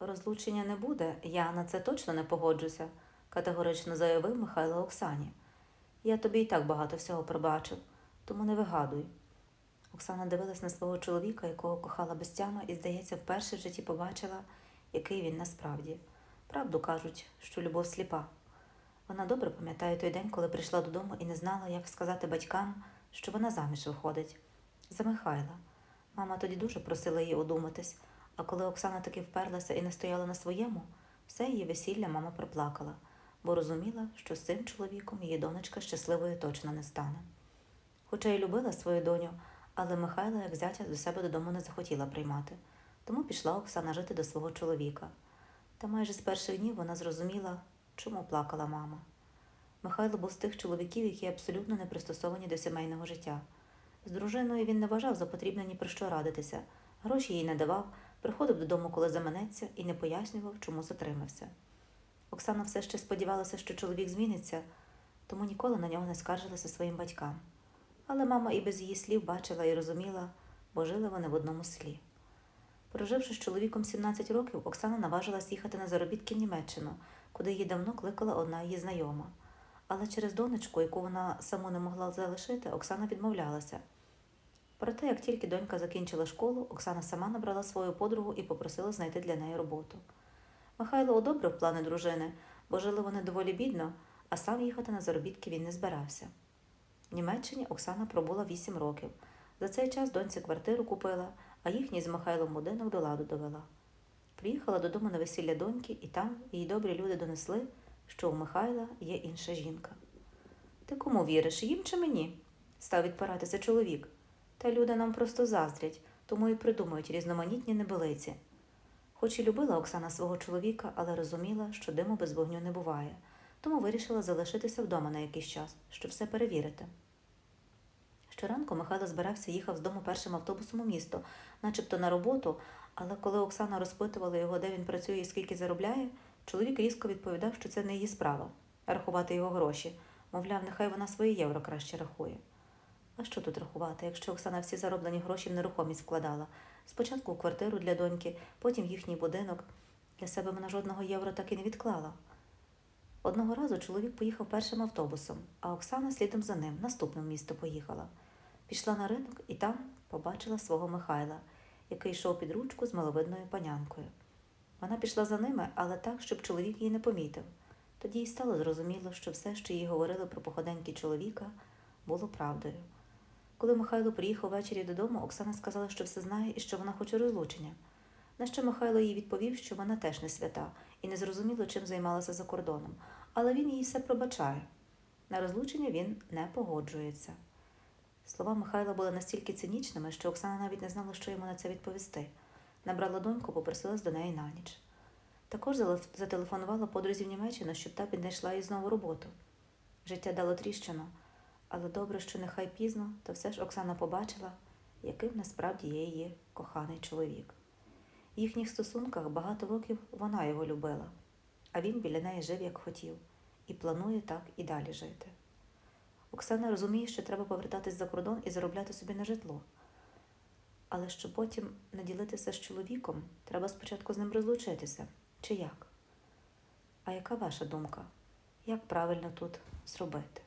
Розлучення не буде, я на це точно не погоджуся, категорично заявив Михайло Оксані. Я тобі і так багато всього пробачив, тому не вигадуй. Оксана дивилась на свого чоловіка, якого кохала без тями, і, здається, вперше в житті побачила, який він насправді. Правду кажуть, що любов сліпа. Вона добре пам'ятає той день, коли прийшла додому і не знала, як сказати батькам, що вона заміж виходить. За Михайла. Мама тоді дуже просила її одуматись, а коли Оксана таки вперлася і не стояла на своєму, все її весілля мама проплакала, бо розуміла, що з цим чоловіком її донечка щасливою точно не стане. Хоча й любила свою доню, але Михайла, як зятя, до себе додому не захотіла приймати, тому пішла Оксана жити до свого чоловіка. Та майже з перших днів вона зрозуміла, чому плакала мама. Михайло був з тих чоловіків, які абсолютно не пристосовані до сімейного життя. З дружиною він не вважав за потрібне ні про що радитися, гроші їй не давав, приходив додому, коли заманеться, і не пояснював, чому затримався. Оксана все ще сподівалася, що чоловік зміниться, тому ніколи на нього не скаржилася своїм батькам. Але мама і без її слів бачила і розуміла, бо жили вони в одному селі. Проживши з чоловіком 17 років, Оксана наважилась їхати на заробітки в Німеччину, куди її давно кликала одна її знайома. Але через донечку, яку вона саму не могла залишити, Оксана відмовлялася. Проте, як тільки донька закінчила школу, Оксана сама набрала свою подругу і попросила знайти для неї роботу. Михайло одобрив плани дружини, бо жили вони доволі бідно, а сам їхати на заробітки він не збирався. В Німеччині Оксана пробула 8 років. За цей час доньці квартиру купила, а їхній з Михайлом будинок до ладу довела. Приїхала додому на весілля доньки, і там її добрі люди донесли, що у Михайла є інша жінка. Ти кому віриш, їм чи мені? став відпиратися чоловік. Та люди нам просто заздрять, тому і придумують різноманітні небелиці. Хоч і любила Оксана свого чоловіка, але розуміла, що диму без вогню не буває, тому вирішила залишитися вдома на якийсь час, щоб все перевірити. Щоранку Михайло збирався їхав з дому першим автобусом у місто, начебто на роботу, але коли Оксана розпитувала його, де він працює і скільки заробляє, чоловік різко відповідав, що це не її справа рахувати його гроші. Мовляв, нехай вона свої євро краще рахує. А що тут рахувати, якщо Оксана всі зароблені гроші в нерухомість вкладала? Спочатку квартиру для доньки, потім їхній будинок. Для себе вона жодного євро так і не відклала. Одного разу чоловік поїхав першим автобусом, а Оксана слідом за ним наступним місто поїхала. Пішла на ринок і там побачила свого Михайла, який йшов під ручку з маловидною панянкою. Вона пішла за ними, але так, щоб чоловік її не помітив. Тоді й стало зрозуміло, що все, що їй говорили про походеньки чоловіка, було правдою. Коли Михайло приїхав ввечері додому, Оксана сказала, що все знає і що вона хоче розлучення. На що Михайло їй відповів, що вона теж не свята і не зрозуміло, чим займалася за кордоном, але він їй все пробачає. На розлучення він не погоджується. Слова Михайла були настільки цинічними, що Оксана навіть не знала, що йому на це відповісти. Набрала доньку, попросилась до неї на ніч. Також зателефонувала подрузі в Німеччину, щоб та піднайшла їй знову роботу. Життя дало тріщину, але добре, що нехай пізно, то все ж Оксана побачила, яким насправді є її коханий чоловік. В їхніх стосунках багато років вона його любила, а він біля неї жив як хотів, і планує так і далі жити. Оксана розуміє, що треба повертатись за кордон і заробляти собі на житло. Але щоб потім не ділитися з чоловіком, треба спочатку з ним розлучитися. Чи як? А яка ваша думка? Як правильно тут зробити?